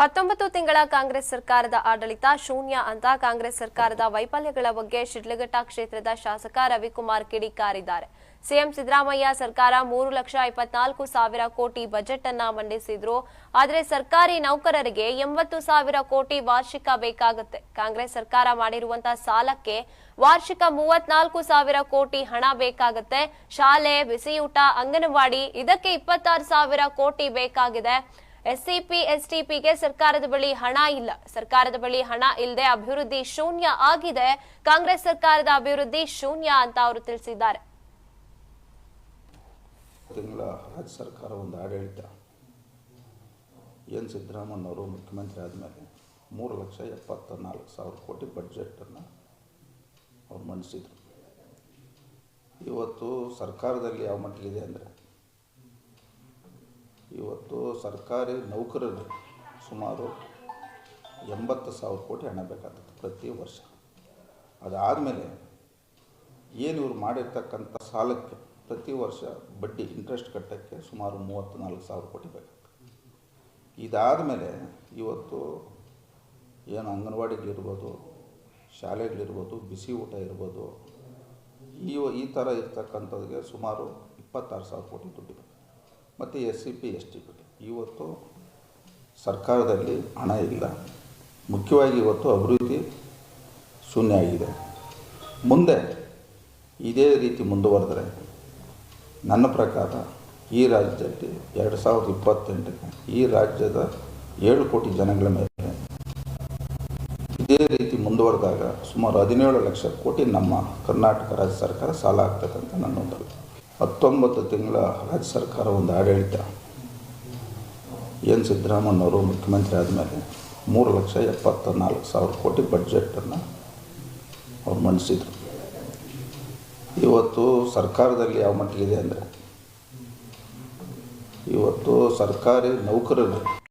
ಹತ್ತೊಂಬತ್ತು ತಿಂಗಳ ಕಾಂಗ್ರೆಸ್ ಸರ್ಕಾರದ ಆಡಳಿತ, ಶೂನ್ಯ ಅಂತ ಕಾಂಗ್ರೆಸ್ ಸರ್ಕಾರದ ವೈಫಲ್ಯಗಳ ಬಗ್ಗೆ ಶಿಡ್ಲಘಟ್ಟ ಕ್ಷೇತ್ರದ ಶಾಸಕ ರವಿಕುಮಾರ್ ಕಿಡಿಕಾರಿದ್ದಾರೆ. ಸಿಎಂ ಸಿದ್ದರಾಮಯ್ಯ ಸರ್ಕಾರ ಮೂರು ಲಕ್ಷ ಇಪ್ಪತ್ನಾಲ್ಕು ಸಾವಿರ ಕೋಟಿ ಬಜೆಟ್ ಅನ್ನ ಮಂಡಿಸಿದ್ರು. ಆದರೆ ಸರ್ಕಾರಿ ನೌಕರರಿಗೆ ಎಂಬತ್ತು ಸಾವಿರ ಕೋಟಿ ವಾರ್ಷಿಕ ಬೇಕಾಗುತ್ತೆ. ಕಾಂಗ್ರೆಸ್ ಸರ್ಕಾರ ಮಾಡಿರುವಂತಹ ಸಾಲಕ್ಕೆ ವಾರ್ಷಿಕ ಮೂವತ್ನಾಲ್ಕು ಸಾವಿರ ಕೋಟಿ ಹಣ ಬೇಕಾಗುತ್ತೆ. ಶಾಲೆ, ಬಿಸಿಯೂಟ, ಅಂಗನವಾಡಿ ಇದಕ್ಕೆ ಇಪ್ಪತ್ತಾರು ಸಾವಿರ ಕೋಟಿ ಬೇಕಾಗಿದೆ. ಎಸ್ಸಿಪಿ, ಎಸ್ಟಿಪಿಗೆ ಸರ್ಕಾರದ ಬಳಿ ಹಣ ಇಲ್ಲ. ಸರ್ಕಾರದ ಬಳಿ ಹಣ ಇಲ್ಲದೆ ಅಭಿವೃದ್ಧಿ ಶೂನ್ಯ ಆಗಿದೆ. ಕಾಂಗ್ರೆಸ್ ಸರ್ಕಾರದ ಅಭಿವೃದ್ಧಿ ಶೂನ್ಯ ಅಂತ ಅವರು ತಿಳಿಸಿದ್ದಾರೆ. ತಿಂಗಳ ರಾಜ್ಯ ಸರ್ಕಾರ ಒಂದು ಆಡಳಿತ. ಎನ್ ಸಿದ್ದರಾಮಣ್ಣವರು ಮುಖ್ಯಮಂತ್ರಿ ಆದಮೇಲೆ ಮೂರು ಲಕ್ಷ ಎಪ್ಪತ್ತ ನಾಲ್ಕು ಸಾವಿರ ಕೋಟಿ ಬಡ್ಜೆಟನ್ನು ಅವ್ರು ಮಂಡಿಸಿದರು. ಇವತ್ತು ಸರ್ಕಾರದಲ್ಲಿ ಯಾವ ಮಟ್ಟಿಗಿದೆ ಅಂದರೆ ಇವತ್ತು ಸರ್ಕಾರಿ ನೌಕರರು ಸುಮಾರು ಎಂಬತ್ತು ಸಾವಿರ ಕೋಟಿ ಹಣ ಬೇಕಾಗ್ತದೆ ಪ್ರತಿ ವರ್ಷ. ಅದಾದಮೇಲೆ ಏನು ಇವರು ಮಾಡಿರ್ತಕ್ಕಂಥ ಸಾಲಕ್ಕೆ ಪ್ರತಿ ವರ್ಷ ಬಡ್ಡಿ ಇಂಟ್ರೆಸ್ಟ್ ಕಟ್ಟೋಕ್ಕೆ ಸುಮಾರು ಮೂವತ್ತು ನಾಲ್ಕು ಸಾವಿರ ಕೋಟಿ ಬೇಕಾಗ್ತದೆ. ಇದಾದಮೇಲೆ ಇವತ್ತು ಏನು ಅಂಗನವಾಡಿಗಳಿರ್ಬೋದು ಶಾಲೆಗಳಿರ್ಬೋದು ಬಿಸಿ ಊಟ ಇರ್ಬೋದು, ಈ ಈ ಥರ ಇರ್ತಕ್ಕಂಥದ್ಗೆ ಸುಮಾರು ಇಪ್ಪತ್ತಾರು ಸಾವಿರ ಕೋಟಿ ದುಡ್ಡು ಬೇಕು ಮತ್ತು S C P, S T P. ಇವತ್ತು ಸರ್ಕಾರದಲ್ಲಿ ಹಣ ಇಲ್ಲ. ಮುಖ್ಯವಾಗಿ ಇವತ್ತು ಅಭಿವೃದ್ಧಿ ಶೂನ್ಯ ಆಗಿದೆ. ಮುಂದೆ ಇದೇ ರೀತಿ ಮುಂದುವರೆದರೆ ನನ್ನ ಪ್ರಕಾರ ಈ ರಾಜ್ಯದಲ್ಲಿ ಎರಡು ಸಾವಿರದ ಇಪ್ಪತ್ತೆಂಟಕ್ಕೆ ಈ ರಾಜ್ಯದ ಏಳು ಕೋಟಿ ಜನಗಳ ಮೇಲೆ ಇದೇ ರೀತಿ ಮುಂದುವರೆದಾಗ ಸುಮಾರು ಹದಿನೇಳು ಲಕ್ಷ ಕೋಟಿ ನಮ್ಮ ಕರ್ನಾಟಕ ರಾಜ್ಯ ಸರ್ಕಾರ ಸಾಲ ಆಗ್ತಕ್ಕಂಥ ಒಂದು ಹತ್ತೊಂಬತ್ತು ತಿಂಗಳ ರಾಜ್ಯ ಸರ್ಕಾರ ಒಂದು ಆಡಳಿತ. ಎನ್ ಸಿದ್ದರಾಮಣ್ಣವರು ಮುಖ್ಯಮಂತ್ರಿ ಆದಮೇಲೆ ಮೂರು ಲಕ್ಷ ಎಪ್ಪತ್ತ ನಾಲ್ಕು ಸಾವಿರ ಕೋಟಿ ಬಡ್ಜೆಟನ್ನು ಅವ್ರು ಮಂಡಿಸಿದರು. ಇವತ್ತು ಸರ್ಕಾರದಲ್ಲಿ ಯಾವ ಮಟ್ಟಿಗಿದೆ ಅಂದರೆ, ಇವತ್ತು ಸರ್ಕಾರಿ ನೌಕರರು